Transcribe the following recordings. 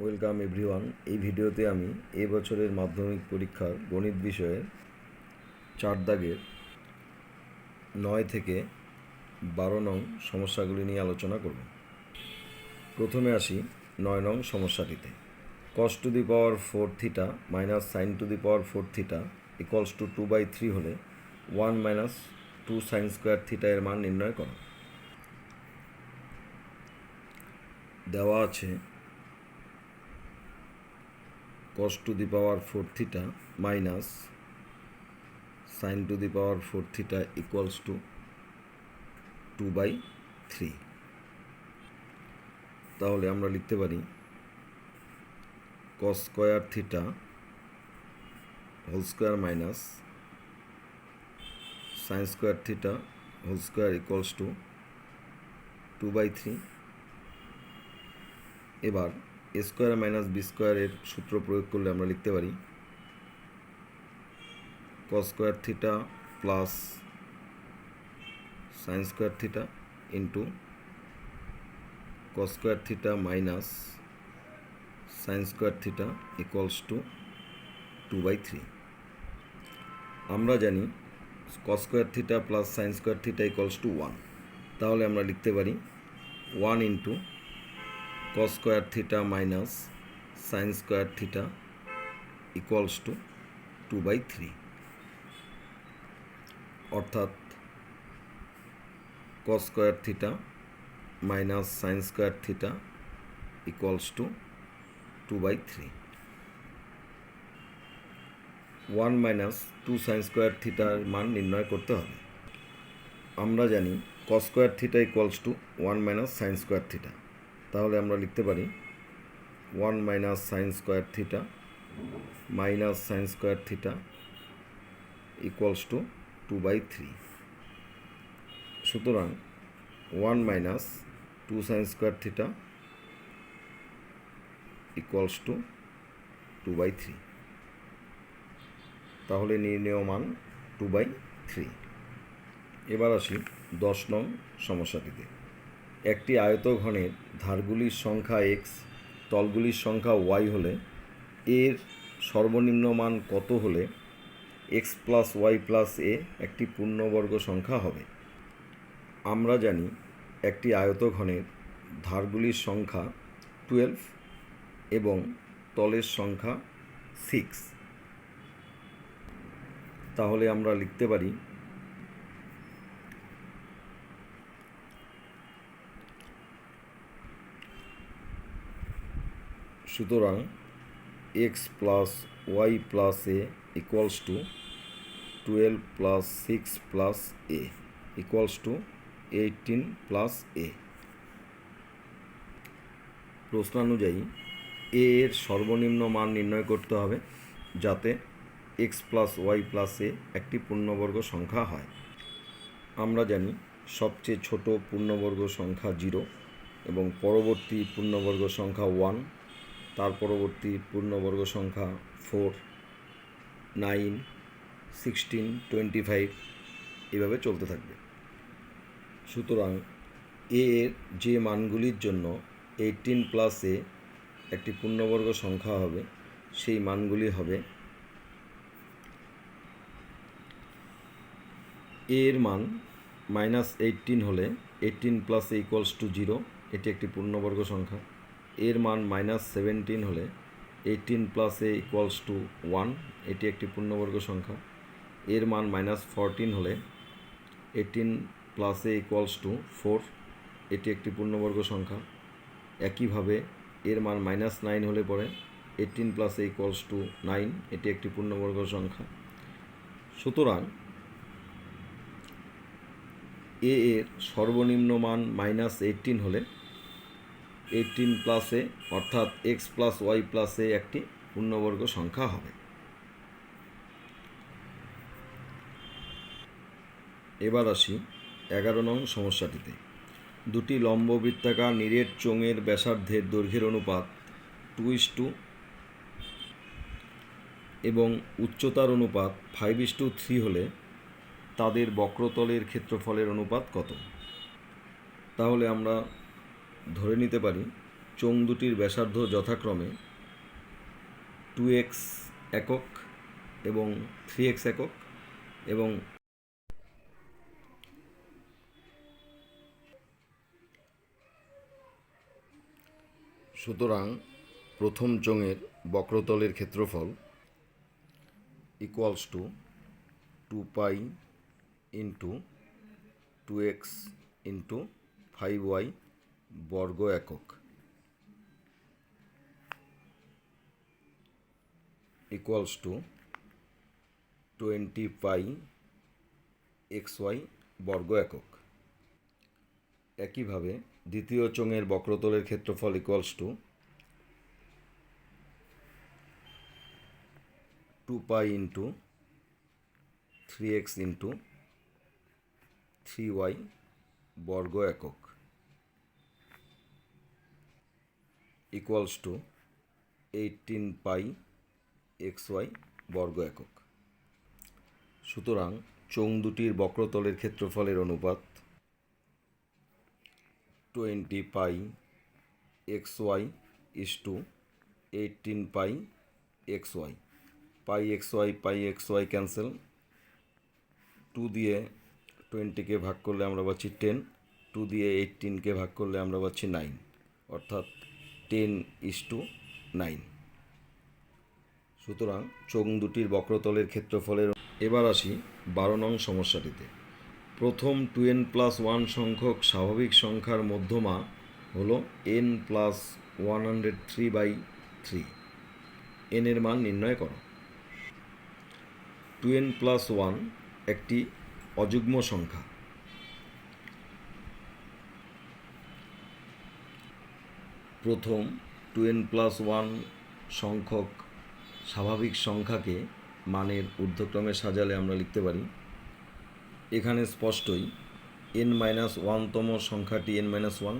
Welcome everyone এই ভিডিওতে আমি এই বছরের মাধ্যমিক পরীক্ষার গণিত বিষয়ে চার দাগের নয় থেকে বারো নং সমস্যাগুলি নিয়ে আলোচনা করব। প্রথমে আসি নয় নং সমস্যাটিতে। Cos to the power four theta minus sine to the power four theta equals to two by three হলে one minus two sine square theta এর মান নির্ণয় করো। দেওয়া আছে cos to the power 4 theta minus sin to the power 4 theta equals to 2 by 3 তাহলে আমরা লিখতে পারি cos square theta whole square minus sine square theta whole square equals to two by three এবার এ স্কোয়ার মাইনাস বি স্কোয়ারের সূত্র প্রয়োগ করলে আমরা লিখতে পারি cos square theta plus sine square theta into cos square theta minus sine square theta equals to two by three. আমরা জানি cos square theta plus sine square theta equals to one. তাহলে আমরা লিখতে পারি one into cos square theta minus sine square theta equals to two by three অর্থাৎ cos square theta minus sine square theta equals to two by three one minus two sine square থিটার মান নির্ণয় করতে হবে। আমরা জানি cos square theta equals to one minus sine square theta তাহলে আমরা লিখতে পারি one minus sine square theta minus sine square theta equals to two by three. সুতরাং one minus two sine square theta equals to two by three. তাহলে নির্ণেয় মান two by three. এবার আসি দশ নং সমস্যাটিতে। একটি আয়তঘনের ধারগুলির সংখ্যা এক্স তলগুলির সংখ্যা ওয়াই হলে এর সর্বনিম্ন মান কত হলে x plus y plus a একটি পূর্ণবর্গ সংখ্যা হবে? আমরা জানি একটি আয়তঘনের ধারগুলির সংখ্যা টুয়েলভ এবং তলের সংখ্যা সিক্স তাহলে আমরা লিখতে পারি সুতরাং x plus y plus a equals to twelve plus six plus a equals to eighteen plus a প্রশ্নানুযায়ী a এর সর্বনিম্ন মান নির্ণয় করতে হবে যাতে x plus y plus a একটি পূর্ণবর্গ সংখ্যা হয়। আমরা জানি সবচেয়ে ছোট পূর্ণবর্গ সংখ্যা জিরো এবং পরবর্তী পূর্ণবর্গ সংখ্যা ওয়ান তার পরবর্তী পূর্ণবর্গ সংখ্যা four nine sixteen twenty five এভাবে চলতে থাকবে। সুতরাং এ এর যে মানগুলির জন্য এইটিন প্লাস একটি পূর্ণবর্গ সংখ্যা হবে, সেই মানগুলি হবে এ এর মান মাইনাস এইটিন হলে eighteen plus equals to zero এটি একটি পূর্ণবর্গ সংখ্যা। এর মান মাইনাস সেভেন্টিন হলে eighteen plus a equals to one এটি একটি পূর্ণবর্গ সংখ্যা। এর মান মাইনাস ফরটিন হলে eighteen plus a equals to four এটি একটি পূর্ণবর্গ সংখ্যা। একইভাবে এর মান মাইনাস নাইন হলে পরে eighteen plus a equals to nine এটি একটি পূর্ণবর্গ সংখ্যা। সুতরাং এ এর সর্বনিম্ন মান মাইনাস এইটিন হলে এইটিন প্লাসে অর্থাৎ এক্স প্লাস ওয়াই প্লাসে একটি পূর্ণবর্গ সংখ্যা হবে। এবার আসি এগারো নং সমস্যাটিতে। দুটি লম্ব বৃত্তাকার নিরেট চোঙের ব্যাসার্ধের দৈর্ঘ্যের অনুপাত টু ইস টু এবং উচ্চতার অনুপাত ফাইভ ইস টু থ্রি হলে তাদের বক্রতলের ক্ষেত্রফলের অনুপাত কত? তাহলে আমরা ধরে নিতে পারি, চোঙ দুটির ব্যাসার্ধ যথাক্রমে টু এক্স একক এবং থ্রি এক্স একক এবং সুতরাং প্রথম চোঙের বক্রতলের ক্ষেত্রফল equals to two pi into two x into five y বর্গ একক। Equals to twenty pi x y বর্গ একক। একইভাবে দ্বিতীয় চোঙের বক্রতলের ক্ষেত্রফল equals to two pi into three x into three y বর্গ একক। Equals to eighteen pi x y বর্গ একক। সুতরাং চোঙ দুটির বক্রতলের ক্ষেত্রফলের অনুপাত twenty pi x y is to eighteen pi x y pi x y pi x y cancel two দিয়ে টোয়েন্টিকে ভাগ করলে আমরা পাচ্ছি টেন টু দিয়ে এইটিনকে ভাগ করলে আমরা পাচ্ছি নাইন অর্থাৎ টেন ইস টু নাইন। সুতরাং চোঙ দুটির বক্রতলের ক্ষেত্রফলের এবার আসি বারো নং সমস্যাটিতে। প্রথম টু এন প্লাস ওয়ান সংখ্যক স্বাভাবিক সংখ্যার মধ্যমা হল n plus one hundred three by three. এনের মান নির্ণয় করো। টু এন প্লাস ওয়ান একটি অযুগ্ম সংখ্যা। প্রথম টু এন প্লাস ওয়ান সংখ্যক স্বাভাবিক সংখ্যাকে মানের ঊর্ধ্বক্রমে সাজালে আমরা লিখতে পারি। এখানে স্পষ্টই এন মাইনাস ওয়ানতম সংখ্যাটি এন মাইনাস ওয়ান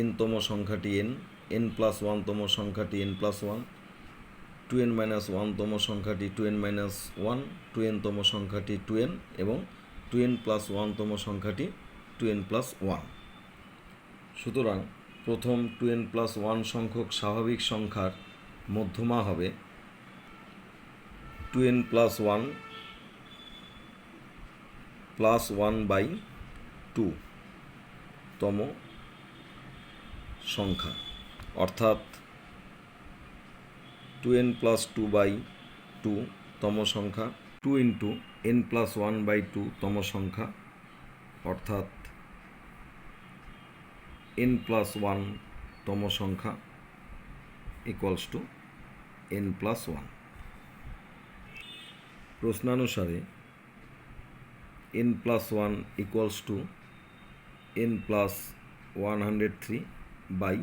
এনতম সংখ্যাটি এন এন প্লাস ওয়ানতম সংখ্যাটি n plus one two n minus ওয়ানতম সংখ্যাটি two n minus one two এনতম সংখ্যাটি টু এন এবং টু এন প্লাস ওয়ানতম সংখ্যাটি টু এন প্লাস ওয়ান সুতরাং প্রথম টু এন প্লাস ওয়ান সংখ্যক স্বাভাবিক সংখ্যার মধ্যমা হবে two n plus one plus one by two তম সংখ্যা। অর্থাৎ two n plus two by two তম সংখ্যা, two into n plus one by two তম সংখ্যা, অর্থাৎ এন প্লাস ওয়ান তম সংখ্যা equals to n plus one প্রশ্নানুসারে n plus one equals to n plus one hundred three by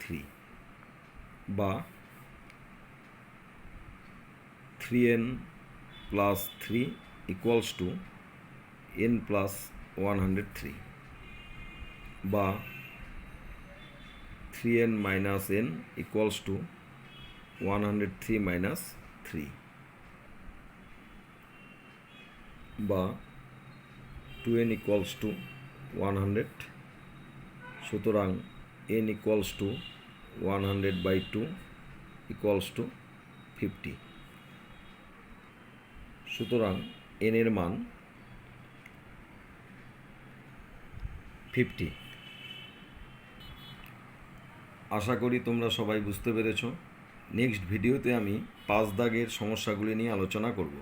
three বা three n plus three equals to n plus one hundred three বা three n minus n equals to one hundred three minus three বা two n equals to one hundred সুতরাং n equals to one hundred by two equals to fifty সুতরাং n এর মান fifty আশা করি তোমরা সবাই বুঝতে পেরেছ। নেক্সট ভিডিওতে আমি পাঁচ দাগের সমস্যাগুলি নিয়ে আলোচনা করব।